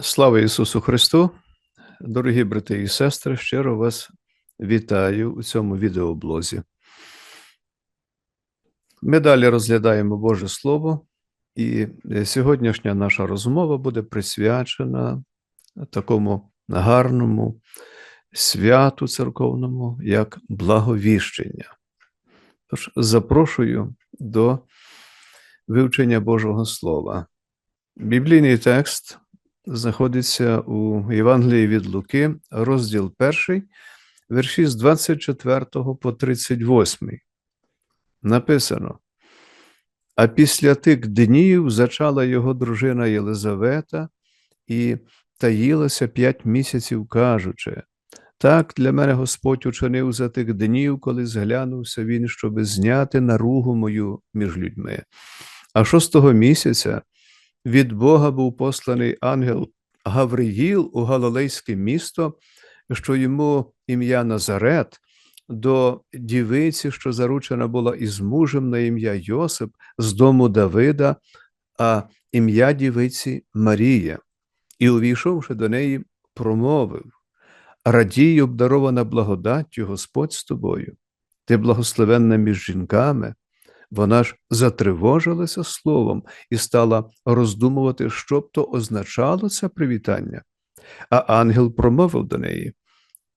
Слава Ісусу Христу! Дорогі брати і сестри, щиро вас вітаю у цьому відеоблозі. Ми далі розглядаємо Боже Слово, і сьогоднішня наша розмова буде присвячена такому гарному святу церковному, як благовіщення. Тож запрошую до вивчення Божого Слова. Біблійний текст знаходиться у Євангелії від Луки, розділ 1, вірші з 24 по 38. Написано: А після тих днів зачала його дружина Єлизавета і таїлася п'ять місяців, кажучи. Так для мене Господь учинив за тих днів, коли зглянувся він, щоби зняти наругу мою між людьми. А шостого місяця від Бога був посланий ангел Гавриїл у Галилейське місто, що йому ім'я Назарет, до дівиці, що заручена була із мужем на ім'я Йосип з дому Давида, а ім'я дівиці Марія, і, увійшовши до неї, промовив Радій, обдарована благодаттю Господь з тобою, ти благословенна між жінками. Вона ж затривожилася словом і стала роздумувати, що б то означало це привітання. А ангел промовив до неї: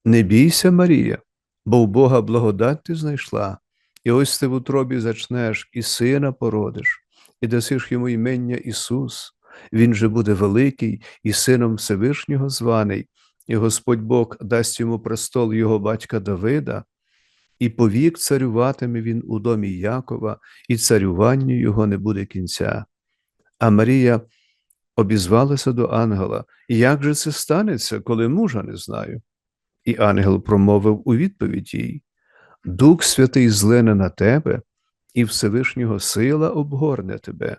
Не бійся, Марія, бо в Бога благодать ти знайшла, і ось ти в утробі зачнеш, і сина породиш, і дасиш йому імення Ісус. Він же буде великий і сином Всевишнього званий, і Господь Бог дасть йому престол його батька Давида і повік царюватиме він у домі Якова, і царюванню його не буде кінця. А Марія обізвалася до ангела, як же це станеться, коли мужа не знаю? І ангел промовив у відповідь їй: Дух Святий злине на тебе, і Всевишнього сила обгорне тебе.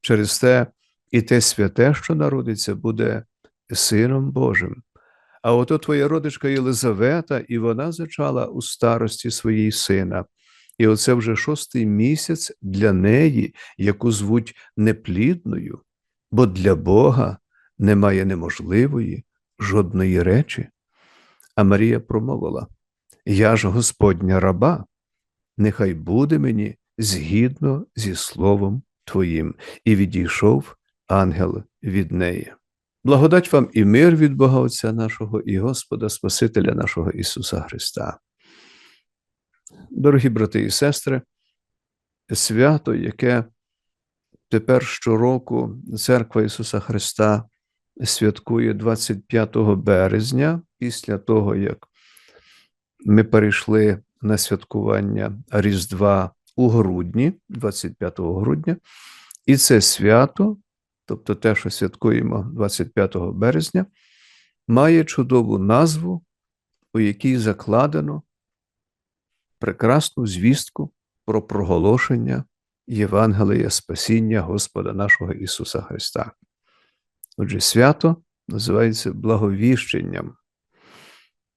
Через те і те святе, що народиться, буде Сином Божим. А ото твоя родичка Єлизавета, і вона зачала у старості своїй сина. І оце вже шостий місяць для неї, яку звуть неплідною, бо для Бога немає неможливої жодної речі. А Марія промовила: Я ж Господня раба, нехай буде мені згідно зі словом Твоїм, і відійшов ангел від неї. Благодать вам і мир від Бога Отця нашого і Господа Спасителя нашого Ісуса Христа. Дорогі брати і сестри, свято, яке тепер щороку Церква Ісуса Христа святкує 25 березня, після того, як ми перейшли на святкування Різдва у грудні, 25 грудня, і це свято тобто те, що святкуємо 25 березня, має чудову назву, у якій закладено прекрасну звістку про проголошення Євангелія Спасіння Господа нашого Ісуса Христа. Отже, свято називається благовіщенням.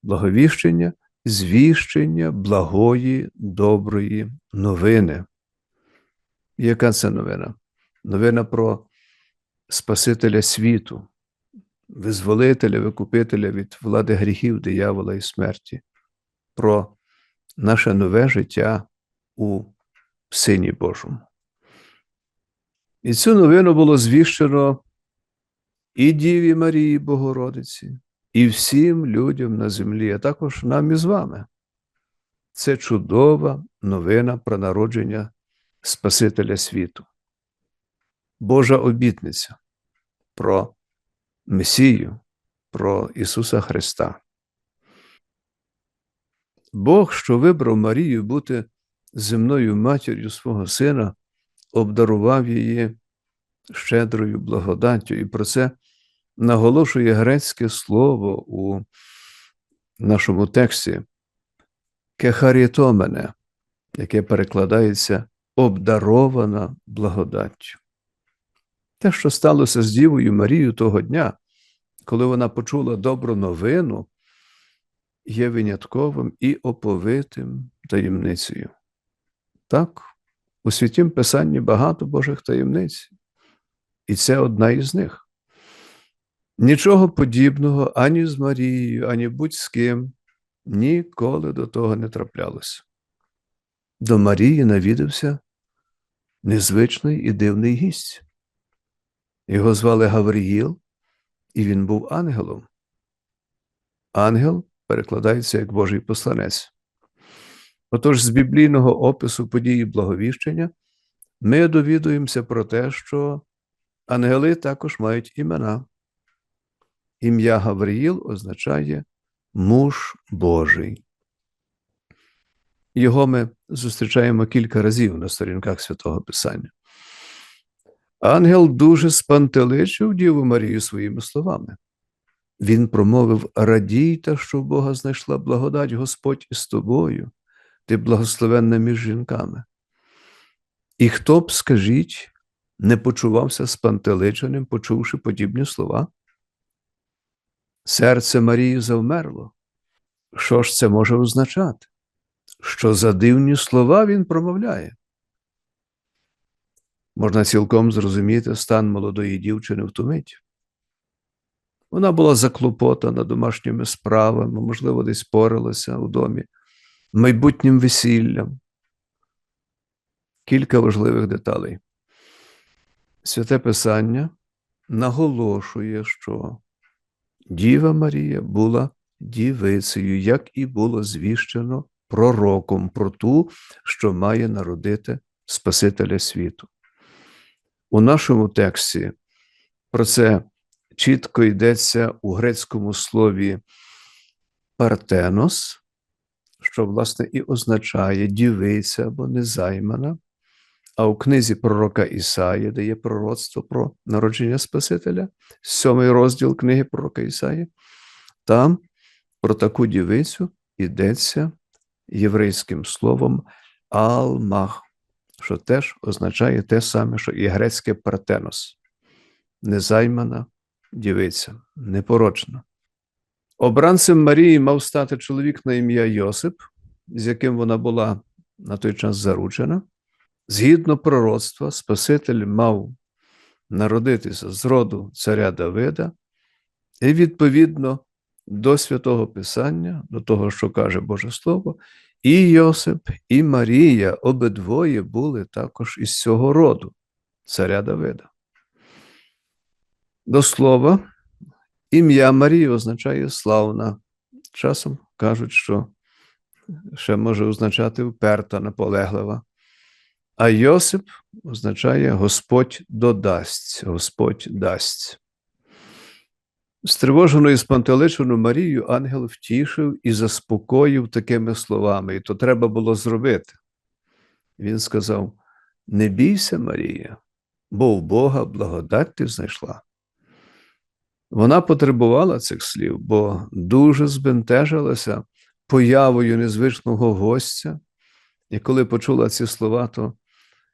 Благовіщення звіщення благої, доброї новини. Яка це новина? Новина про Спасителя світу, визволителя, викупителя від влади гріхів, диявола і смерті, про наше нове життя у Сині Божому. І цю новину було звіщено і Діві Марії Богородиці, і всім людям на землі, а також нам із вами. Це чудова новина про народження Спасителя світу. Божа обітниця про Месію, про Ісуса Христа. Бог, що вибрав Марію бути земною матір'ю свого Сина, обдарував її щедрою благодаттю, і про це наголошує грецьке слово у нашому тексті кехарітомене, яке перекладається обдарована благодаттю. Те, що сталося з Дівою Марією того дня, коли вона почула добру новину, є винятковим і оповитим таємницею. Так, у святім Писанні багато Божих таємниць, і це одна із них. Нічого подібного ані з Марією, ані будь з ким ніколи до того не траплялося. До Марії навідався незвичний і дивний гість. Його звали Гавриїл, і він був ангелом. Ангел перекладається як Божий посланець. Отож, з біблійного опису події благовіщення ми довідуємося про те, що ангели також мають імена. Ім'я Гавриїл означає муж Божий. Його ми зустрічаємо кілька разів на сторінках святого Писання. Ангел дуже спантеличив Діву Марію своїми словами. Він промовив: Радійте, що в Бога знайшла благодать Господь із тобою, ти благословенна між жінками. І хто б, скажіть, не почувався спантеличеним, почувши подібні слова? Серце Марії завмерло. Що ж це може означати? Що за дивні слова він промовляє? Можна цілком зрозуміти стан молодої дівчини в ту мить. Вона була заклопотана домашніми справами, можливо, десь поралася у домі, майбутнім весіллям. Кілька важливих деталей. Святе Писання наголошує, що Діва Марія була дівицею, як і було звіщено пророком про ту, що має народити Спасителя світу. У нашому тексті про це чітко йдеться у грецькому слові партенос, що, власне, і означає дівиця або незаймана. А у книзі пророка Ісаї, де є пророцтво про народження Спасителя, сьомий розділ книги пророка Ісаї, там про таку дівицю йдеться єврейським словом Алмах, що теж означає те саме, що і грецьке партенос, незаймана дівиця, непорочна. Обранцем Марії мав стати чоловік на ім'я Йосип, з яким вона була на той час заручена. Згідно пророцтва, Спаситель мав народитися з роду царя Давида, і, відповідно до святого Писання, до того, що каже Боже Слово, і Йосип, і Марія обидвоє були також із цього роду, царя Давида. До слова, ім'я Марії означає славна. Часом кажуть, що ще може означати вперта, наполеглива. А Йосип означає Господь додасть, Господь дасть. Стривожену і спантеличену Марію ангел втішив і заспокоїв такими словами, і то треба було зробити. Він сказав: Не бійся, Марія, бо в Бога благодать ти знайшла. Вона потребувала цих слів, бо дуже збентежилася появою незвичного гостя, і коли почула ці слова, то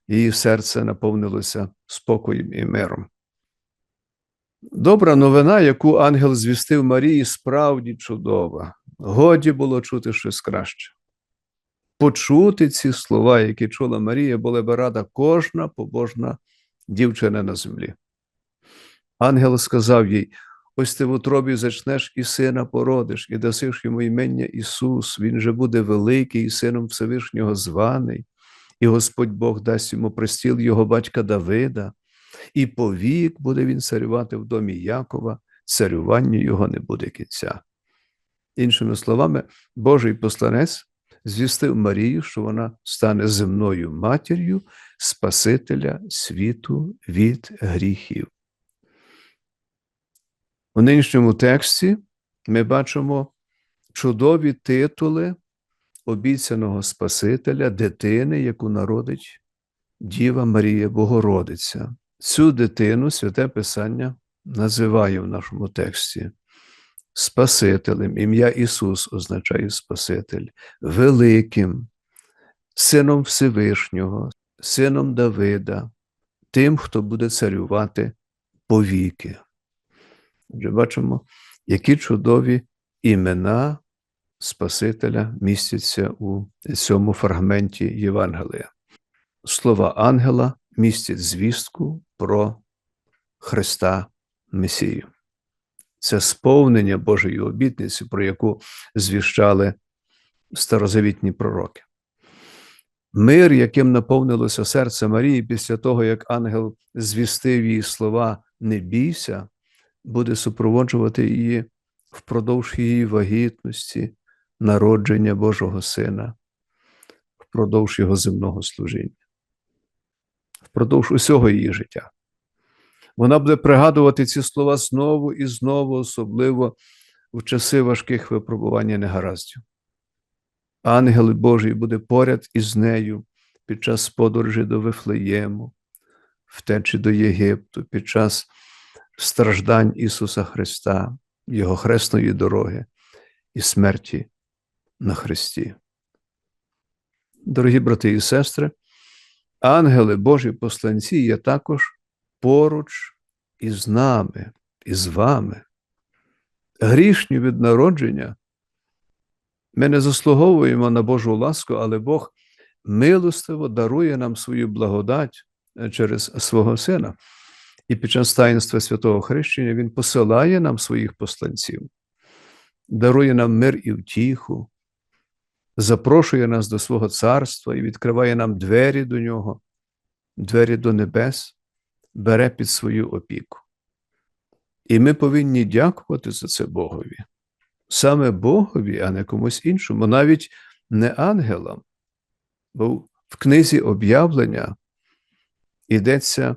її серце наповнилося спокоєм і миром. Добра новина, яку ангел звістив Марії, справді чудова. Годі було чути щось краще. Почути ці слова, які чула Марія, була би рада кожна побожна дівчина на землі. Ангел сказав їй: ось ти в утробі зачнеш і сина породиш, і дасиш йому імення Ісус, Він же буде великий і сином Всевишнього званий, і Господь Бог дасть йому пристіл його батька Давида, і повік буде він царювати в домі Якова, царюванню його не буде кінця. Іншими словами, Божий посланець звістив Марію, що вона стане земною матір'ю Спасителя світу від гріхів. У нинішньому тексті ми бачимо чудові титули обіцяного Спасителя, дитини, яку народить Діва Марія Богородиця. Цю дитину святе Писання називає в нашому тексті Спасителем. Ім'я Ісус означає Спаситель, великим, сином Всевишнього, сином Давида, тим, хто буде царювати повіки. Отже, бачимо, які чудові імена Спасителя містяться у цьому фрагменті Євангелія. Слова ангела містять звістку про Христа Месію. Це сповнення Божої обітниці, про яку звіщали старозавітні пророки. Мир, яким наповнилося серце Марії після того, як ангел звістив її слова Не бійся, буде супроводжувати її впродовж її вагітності, народження Божого Сина, впродовж його земного служіння, впродовж усього її життя. Вона буде пригадувати ці слова знову і знову, особливо в часи важких випробувань негараздів. Ангел Божий буде поряд із нею під час подорожі до Вифлеєму, втечі до Єгипту, під час страждань Ісуса Христа, Його хресної дороги і смерті на Христі. Дорогі брати і сестри, ангели Божі посланці є також поруч із нами, із вами. Грішні від народження. Ми не заслуговуємо на Божу ласку, але Бог милостиво дарує нам свою благодать через свого Сина. І під час таїнства святого Хрещення Він посилає нам своїх посланців, дарує нам мир і втіху, запрошує нас до свого царства і відкриває нам двері до нього, двері до небес, бере під свою опіку. І ми повинні дякувати за це Богові. Саме Богові, а не комусь іншому, навіть не ангелам. Бо в книзі об'явлення йдеться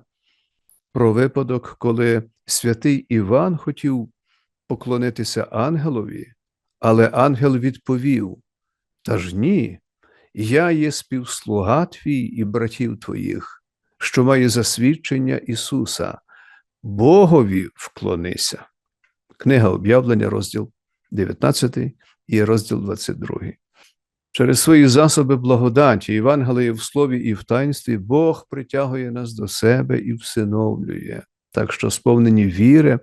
про випадок, коли святий Іван хотів поклонитися ангелові, але ангел відповів: Та ж ні, я є співслуга твій і братів твоїх, що має засвідчення Ісуса, Богові вклонися. Книга об'явлення, розділ 19 і розділ 22. Через свої засоби благодаті, Євангелії в слові і в таїнстві Бог притягує нас до себе і всиновлює. Так що, сповнені віри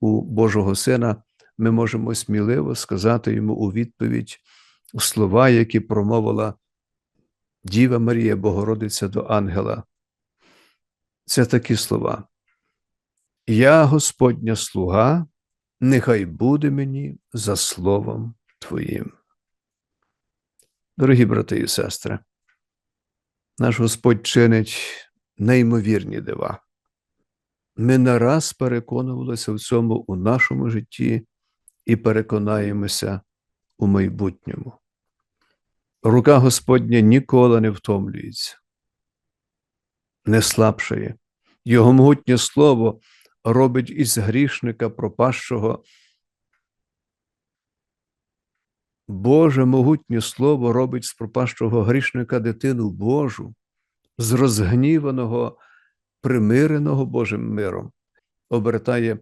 у Божого Сина, ми можемо сміливо сказати йому у відповідь слова, які промовила Діва Марія Богородиця до ангела. Це такі слова. Я, Господня слуга, нехай буде мені за словом Твоїм. Дорогі брати і сестри, наш Господь чинить неймовірні дива. Ми не раз переконувалися в цьому у нашому житті і переконаємося у майбутньому. Рука Господня ніколи не втомлюється, не слабшає. Його могутнє слово робить із грішника пропащого Боже могутнє Слово робить з пропащого грішника дитину Божу, з розгніваного, примиреного Божим миром, обертає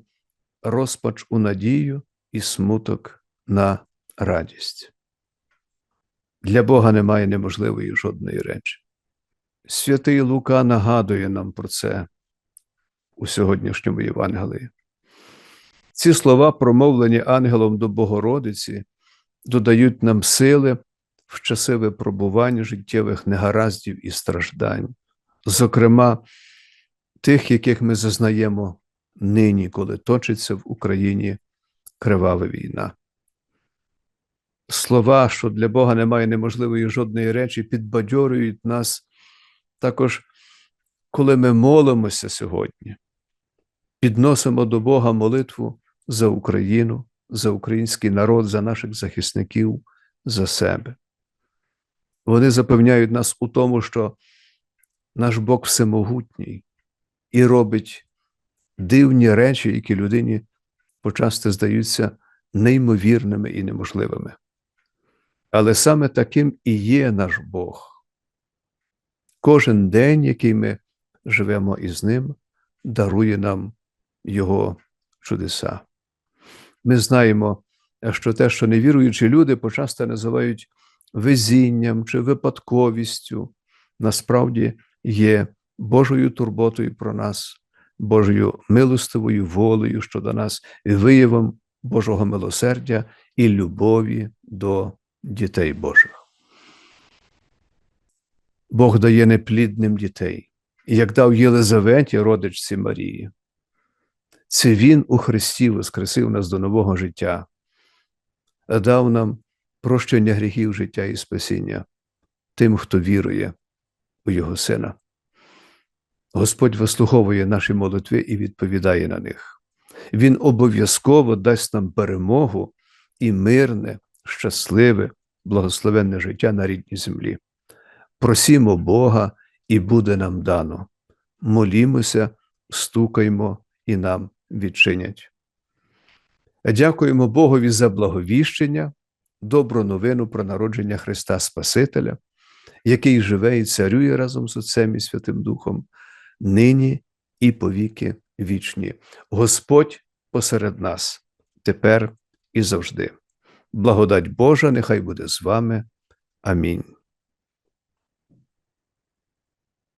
розпач у надію і смуток на радість. Для Бога немає неможливої жодної речі. Святий Лука нагадує нам про це у сьогоднішньому Євангелії. Ці слова, промовлені ангелом до Богородиці, додають нам сили в часи випробувань життєвих негараздів і страждань, зокрема, тих, яких ми зазнаємо нині, коли точиться в Україні кривава війна. Слова, що для Бога немає неможливої жодної речі, підбадьорюють нас також, коли ми молимося сьогодні, підносимо до Бога молитву за Україну, за український народ, за наших захисників, за себе. Вони запевняють нас у тому, що наш Бог всемогутній і робить дивні речі, які людині почасти здаються неймовірними і неможливими. Але саме таким і є наш Бог. Кожен день, який ми живемо із Ним, дарує нам Його чудеса. Ми знаємо, що те, що невіруючі люди почасто називають везінням чи випадковістю, насправді є Божою турботою про нас, Божою милостивою волею щодо нас, і виявом Божого милосердя і любові до дітей Божих. Бог дає неплідним дітей, як дав Єлизаветі, родичці Марії. Це Він у Христі воскресив нас до нового життя, дав нам прощення гріхів життя і спасіння тим, хто вірує у Його Сина. Господь вислуховує наші молитви і відповідає на них. Він обов'язково дасть нам перемогу і мирне, щасливе, благословенне життя на рідній землі. Просімо Бога, і буде нам дано. Молімося, стукаймо і нам відчинять. Дякуємо Богові за благовіщення, добру новину про народження Христа Спасителя, який живе і царює разом з Отцем і Святим Духом, нині і повіки вічні. Господь посеред нас, тепер і завжди. Благодать Божа нехай буде з вами. Амінь.